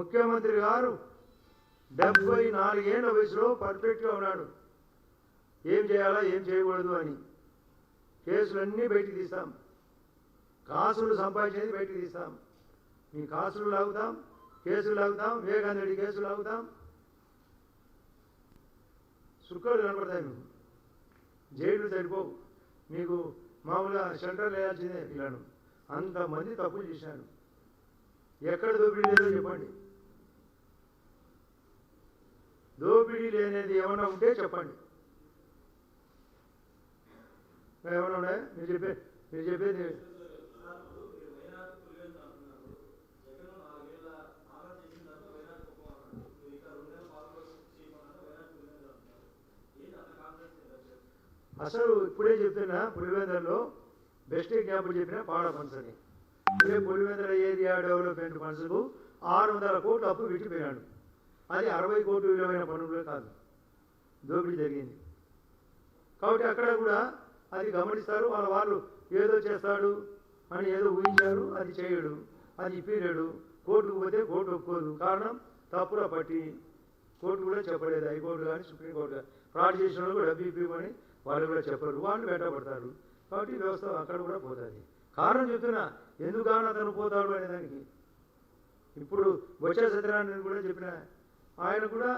ముఖ్యమంత్రి గారు డెబ్బై నాలుగేళ్ళ వయసులో పర్ఫెక్ట్గా ఉన్నాడు. ఏం చేయాలా ఏం చేయకూడదు అని. కేసులన్నీ బయటికి తీస్తాం. కాసులు సంపాదించేది బయటికి తీస్తాం. మీ కాసులు లాగుతాం కేసులు లాగుతాం వివేకానంద రెడ్డి కేసులు లాగుతాం. సుఖాలు కనపడతాయి మీకు. జైలు సరిపోవు. మీకు మామూలుగా షెల్టర్ వేయాల్సిందే పిల్లలు అంతమంది తప్పులు చేశారు. ఎక్కడ దోపిడీ లేదో చెప్పండి. దోపిడీ లేనిది ఏమైనా ఉంటే చెప్పండి. ఏమన్నా ఉన్నాయా? మీరు చెప్పే మీరు చెప్పేది అసలు ఇప్పుడే చెప్తున్నా పులివెందులలో బెస్ట్ ఎగ్జాంపుల్ చెప్పిన పాడ ఫండ్స్ అని ఇదే ఏరియా డెవలప్మెంట్ ఫండ్స్కు ఆరు వందల కోట్లు అప్పు విడిచిపోయాడు అది అరవై కోట్ల విలువైన పనులు కాదు. దోపిడీ జరిగింది. కాబట్టి అక్కడ కూడా అది గమనిస్తారు. వాళ్ళ వాళ్ళు ఏదో చేస్తాడు అని ఏదో ఊహించారు అది చేయడు అది ఇప్పిలేడు కోర్టుకు పోతే కోర్టు ఒప్పుకోదు. కారణం తప్పుల పట్టి కోర్టు కూడా చెప్పలేదు. హైకోర్టు కానీ సుప్రీంకోర్టు కానీ. ఫ్రాడ్ చేసిన వాళ్ళు కూడా డబ్బు ఇప్పిమని వాళ్ళు కూడా చెప్పరు. వాళ్ళు వెంటబడతారు కాబట్టి వ్యవస్థ అక్కడ కూడా పోతుంది. కారణం చెప్తున్నా ఎందుకని అతను పోతాడు అనే దానికి. ఇప్పుడు వచ్చే సత్యనారాయణ కూడా చెప్పిన ఆయన కూడా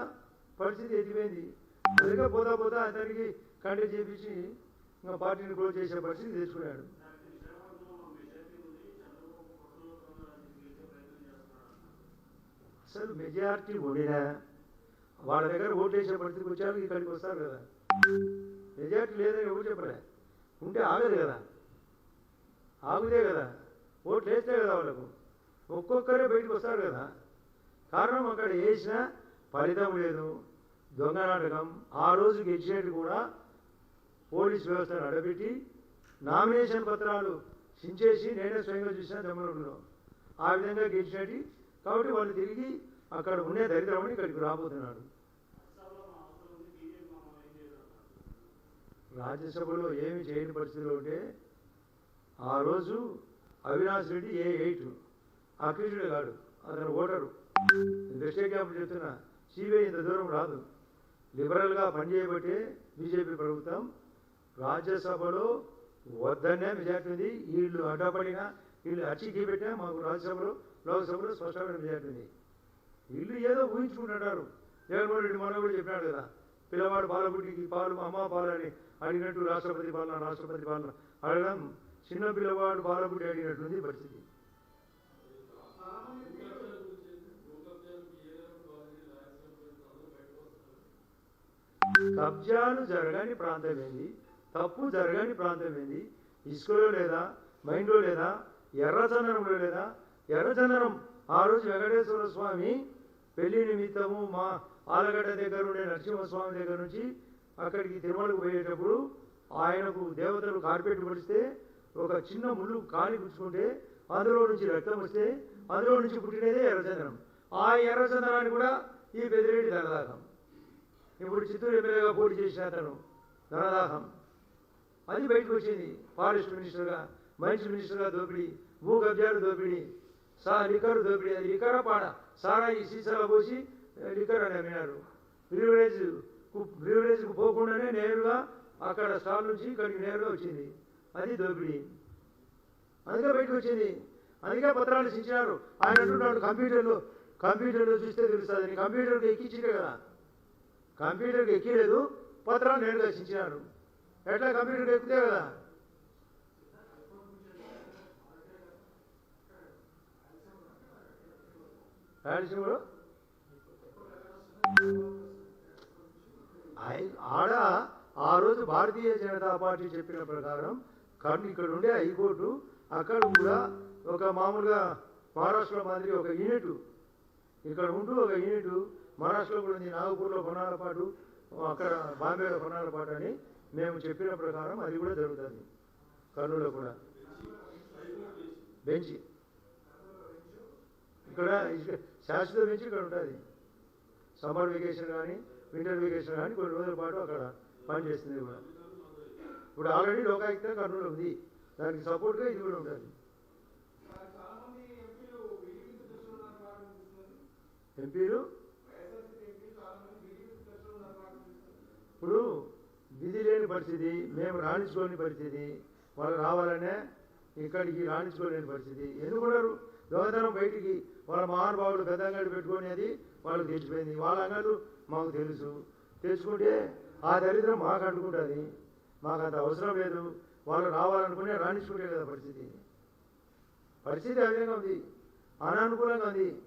పరిస్థితి ఎదిపోయింది సరిగ్గా పోతా పోతా అతనికి కంటే చేపించి ఇంకా పార్టీని క్లోజ్ చేసే పరిస్థితి తెచ్చుకున్నాడు. అసలు మెజారిటీ ఉండినా? వాళ్ళ దగ్గర ఓటేసే పరిస్థితికి వచ్చారు ఇక్కడికి వస్తారు కదా. మెజారిటీ లేదని ఎవరు చెప్పలే. ఉంటే ఆగదు కదా. ఆగుదే కదా. ఓట్లు వేస్తే కదా వాళ్ళకు. ఒక్కొక్కరే బయటకు వస్తారు కదా. కారణం అక్కడ వేసినా ఫలితం లేదు. దొంగ నాటకం. ఆ రోజు గెలిచినట్టు కూడా పోలీస్ వ్యవస్థను అడబెట్టి నామినేషన్ పత్రాలు చించేసి నేనే స్వయంగా చూసిన తమిళనాడులో ఆ విధంగా గెలిచినట్టు కాబట్టి వాళ్ళు తిరిగి అక్కడ ఉండే దరిద్రమని ఇక్కడికి రాబోతున్నాడు. రాజ్యసభలో ఏమి చేయని పరిస్థితిలో ఉంటే ఆ రోజు అవినాష్ రెడ్డి ఏ ఎయిట్? అక్యూజుడే కాడు. అతను ఓటరు. దృష్టి క్యాంపులు చెప్తున్నా. సిబిఐ ఇంత దూరం రాదు. లిబరల్గా పనిచేయబట్టే బీజేపీ ప్రభుత్వం రాజ్యసభలో వద్దనే మెజార్టీ ఉంది. వీళ్ళు అడ్డపడినా వీళ్ళు అచ్చికి పెట్టినా మాకు రాజ్యసభలో లోక్సభలో స్పష్టమైన మెజార్టీ ఉంది. వీళ్ళు ఏదో ఊహించుకుంటున్నారు. జగన్మోహన్ రెడ్డి మనం కూడా చెప్పినాడు కదా పిల్లవాడు బాలబుడ్డికి పాలు అమ్మ పాలని అడిగినట్టు రాష్ట్రపతి పాలన రాష్ట్రపతి పాలన అడగడం చిన్న పిల్లవాడు బాలబుడ్డి అడిగినట్టుంది పరిస్థితి. కబ్జాలు జరగని ప్రాంతం ఏంది? తప్పు జరగని ప్రాంతం ఏంది? ఇసుకలో లేదా మైండ్లో లేదా ఎర్రచందనంలో లేదా? ఎర్రచందనం ఆ రోజు వెంకటేశ్వర స్వామి పెళ్ళి నిమిత్తము మా ఆలగడ్డ దగ్గర ఉండే నరసింహస్వామి దగ్గర నుంచి అక్కడికి తిరుమలకు పోయేటప్పుడు ఆయనకు దేవతలు కార్పెట్ పడిస్తే ఒక చిన్న ముళ్ళు కాలి గుచ్చుకుంటే అందులో నుంచి రక్తం వస్తే అందులో నుంచి పుట్టినదే ఎర్రచందనం ఆ ఎర్రచందనాన్ని కూడా ఈ బెదిరెడ్డి ధనదాహం ఇప్పుడు చిత్తూరు ఎమ్మెల్యేగా పోటీ చేసిన అతను ధనదాహం అది బయటకు వచ్చింది ఫారెస్ట్ మినిస్టర్గా మైన్స్ మినిస్టర్గా దోపిడీ భూ కబ్జాలు దోపిడీ సా లిక్కరు దోపిడీ అది లిక్కర పాడ సారా ఈ సీసాలో పోసి లిక్కర్ అని అమ్మినారు. ప్రివిలేజ్ ప్రివిలేజ్కి పోకుండానే నేరుగా అక్కడ స్టాల్ నుంచి ఇక్కడికి నేరుగా వచ్చింది. అది దోపిడీ. అందుకే బయటకు వచ్చింది. అందుకే పత్రాలు ఇచ్చినారు. ఆయన అంటున్నాడు కంప్యూటర్లో కంప్యూటర్లో చూస్తే తెలుస్తుంది. కంప్యూటర్కి ఎక్కించిందే కదా. కంప్యూటర్కి ఎక్కలేదు పత్రాలు నేరుగా చించినారు ఎట్లా కంప్యూటర్కి ఎక్కితే కదా? రాయలసీమలో ఐ- ఆడ ఆ రోజు భారతీయ జనతా పార్టీ చెప్పిన ప్రకారం కర్ణ ఇక్కడ ఉండే హైకోర్టు అక్కడ కూడా ఒక మామూలుగా మహారాష్ట్ర మాదిరి ఒక యూనిట్. ఇక్కడ ఉంటూ ఒక యూనిట్ మహారాష్ట్రలో కూడా ఉంది. నాగపూర్లో కొన్నాళ్ళ పాటు అక్కడ బాంబేలో కొన్నాళ్ళ పాటు అని మేము చెప్పిన ప్రకారం అది కూడా జరుగుతుంది. కర్నూలులో కూడా. బెంచ్. ఇక్కడ శాశ్వత బెంచ్ ఇక్కడ ఉంటుంది. సమ్మర్ వెకేషన్ కానీ వింటర్ వెకేషన్ కానీ కొన్ని రోజుల పాటు అక్కడ పనిచేస్తుంది కూడా. ఇప్పుడు ఆల్రెడీ లోకాయుక్త కర్నూలు ఉంది. దానికి సపోర్ట్గా ఇది కూడా ఉంటుంది. ఎంపీలు? పరిస్థితి మేము రాణించుకోని పరిస్థితి వాళ్ళు రావాలనే ఇక్కడికి రాణించుకోలేని పరిస్థితి. ఎందుకున్నారు దొంగతనం బయటికి వాళ్ళ మహానుభావుడు పెద్ద అంగడి పెట్టుకొని అది వాళ్ళకి తెలిసిపోయింది. వాళ్ళ అంగళ్ళు మాకు తెలుసు. తెలుసుకుంటే ఆ దరిద్రం మాకు అంటుకుంటుంది. మాకు అంత అవసరం లేదు. వాళ్ళు రావాలనుకునే రాణించుకుంటే కదా పరిస్థితి. పరిస్థితి ఆ విధంగా ఉంది. అనానుకూలంగా ఉంది.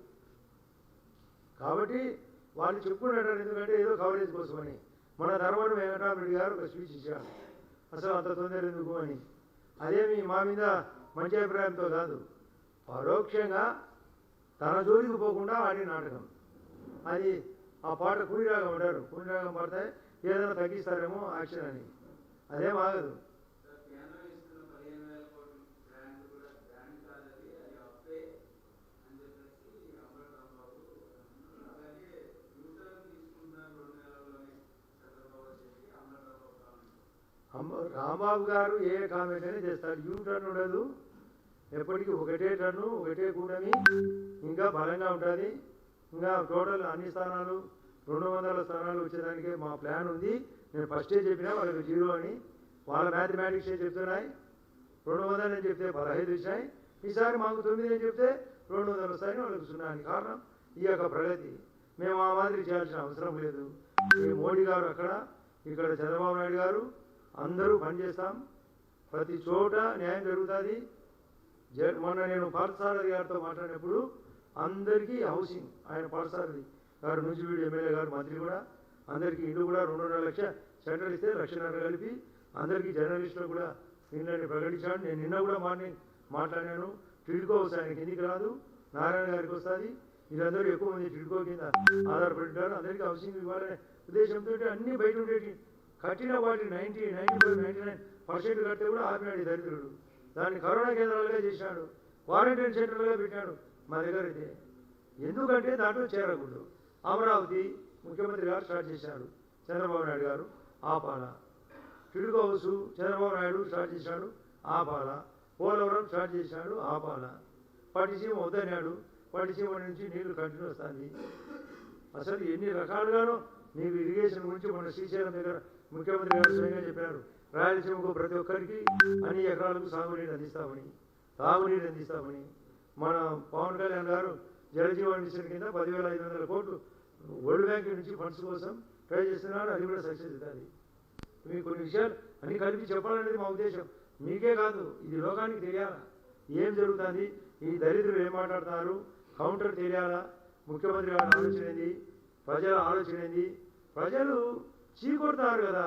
కాబట్టి వాళ్ళు చెప్పుకున్నాడు ఎందుకంటే ఏదో కవరేజ్ కోసమని. మన ధర్మవరం వెంకటరామరెడ్డి గారు ఒక స్పీచ్ అసలు అంత తొందర ఎందుకు అని. అదేమి మా మీద మంచి అభిప్రాయంతో కాదు. పరోక్షంగా తన జోలికి పోకుండా ఆడిన నాటకం. అది ఆ పాట కూడిరాగం అంటారు. కూడిరాగం పాడితే ఏదైనా తగ్గిస్తారేమో యాక్షన్ అని. అదేం ఆగదు సార్ కేంద్రం ఇస్తున్న పదిహేను వేల కోట్ల గ్రాంట్ కూడా గ్రాంట్ కాదది అది అప్పే అని చెప్పేసి అంబటి రాంబాబు అలాగే యూటర్న్ తీసుకుంటున్నారు రెండు నెలల్లోనే చంద్రబాబు చెప్పి అంబటి రాంబాబు కామెంట్ అమ్మ రాంబాబు గారు ఏ కామెంట్ అయినా యూ టర్న్ ఉండదు. ఎప్పటికీ ఒకటే టర్ను ఒకటే కూడమి ఇంకా బలంగా ఉంటుంది. ఇంకా టోటల్ అన్ని స్థానాలు రెండు వందల స్థానాలు వచ్చేదానికి మా ప్లాన్ ఉంది. నేను ఫస్టే చెప్పినా వాళ్ళకి జీరో అని. వాళ్ళ మ్యాథమెటిక్స్ చెప్తున్నాయి. రెండు వందలు అని చెప్తే పదహైదు వచ్చాయి ఈసారి మాకు తొమ్మిది అని చెప్తే రెండు వందలు వస్తాయని వాళ్ళకి సున్నా అని కారణం ఈ యొక్క ప్రగతి. మేము ఆ మాదిరి చేయాల్సిన అవసరం లేదు. మోడీ గారు అక్కడ ఇక్కడ చంద్రబాబు నాయుడు గారు అందరూ పనిచేస్తాం ప్రతి చోట న్యాయం జరుగుతుంది. మొన్న నేను పాఠశాల గారితో మాట్లాడినప్పుడు అందరికీ హౌసింగ్ ఆయన పాఠశాలది గారు నూజివీడు ఎమ్మెల్యే గారు మంత్రి కూడా అందరికీ ఇల్లు కూడా రెండున్నర లక్ష సెంటర్ ఇస్తే లక్షన్నర కలిపి అందరికీ జర్నలిస్టులు కూడా ఇళ్ళని ప్రకటించాడు. నేను నిన్న కూడా మార్నింగ్ మాట్లాడాను టిడ్కో వస్తాయి ఆయనకి ఎందుకు రాదు. నారాయణ గారికి వస్తుంది. వీళ్ళందరూ ఎక్కువ మంది టిడ్కో కింద ఆధారపడ్డారు అందరికీ హౌసింగ్ ఇవ్వాలనే ఉద్దేశంతో అన్ని బయట ఉండేటి కట్టిన వాటి ninety ninety five ninety nine percent కడితే కూడా ఆపినాడు ఈ దరిద్రుడు. దాన్ని కరోనా కేంద్రాలుగా చేశాడు. క్వారంటైన్ సెంటర్లుగా పెట్టాడు. మా దగ్గర అయితే ఎందుకంటే దాంట్లో చేరకూడదు. అమరావతి ముఖ్యమంత్రి గారు స్టార్ట్ చేశాడు చంద్రబాబు నాయుడు గారు ఆపాల టిడుగు హౌస్ చంద్రబాబు నాయుడు స్టార్ట్ చేశాడు ఆపాల పోలవరం స్టార్ట్ చేశాడు ఆపాల పట్టిసీమ వద్దన్నాడు. పట్టిసీమ నుంచి నీళ్ళు కంటిన్యూ వస్తుంది. అసలు ఎన్ని రకాలుగానో నీకు ఇరిగేషన్ గురించి మన శ్రీశైలం దగ్గర ముఖ్యమంత్రి గారు స్వయంగా చెప్పారు రాయలసీమకు ప్రతి ఒక్కరికి అన్ని ఎకరాలకు సాగునీరు అందిస్తామని తాగునీరు అందిస్తామని. మన పవన్ కళ్యాణ్ గారు జలజీవన్ మిషన్ కింద పదివేల ఐదు వందల కోట్లు వరల్డ్ బ్యాంక్ నుంచి ఫండ్స్ కోసం ట్రై చేస్తున్నారు అది కూడా సక్సెస్ అవుతుంది మీకు కొన్ని విషయాలు అన్ని కలిపి చెప్పాలనేది మా ఉద్దేశం. మీకే కాదు ఇది లోకానికి తెలియాలా? ఏం జరుగుతుంది? ఈ దరిద్రులు ఏం మాట్లాడుతున్నారు కౌంటర్ తెలియాలా? ముఖ్యమంత్రి గారి ఆలోచన ఏంది? ప్రజల ఆలోచన ఏంది? ప్రజలు చీకొడతారు కదా.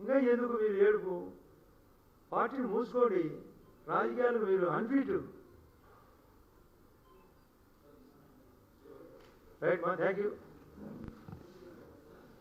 ఇంకా ఎందుకు మీరు ఏడుపు? పార్టీని మూసుకోండి. రాజకీయాలు మీరు అన్ఫిట్ రైట్ మా థ్యాంక్ యూ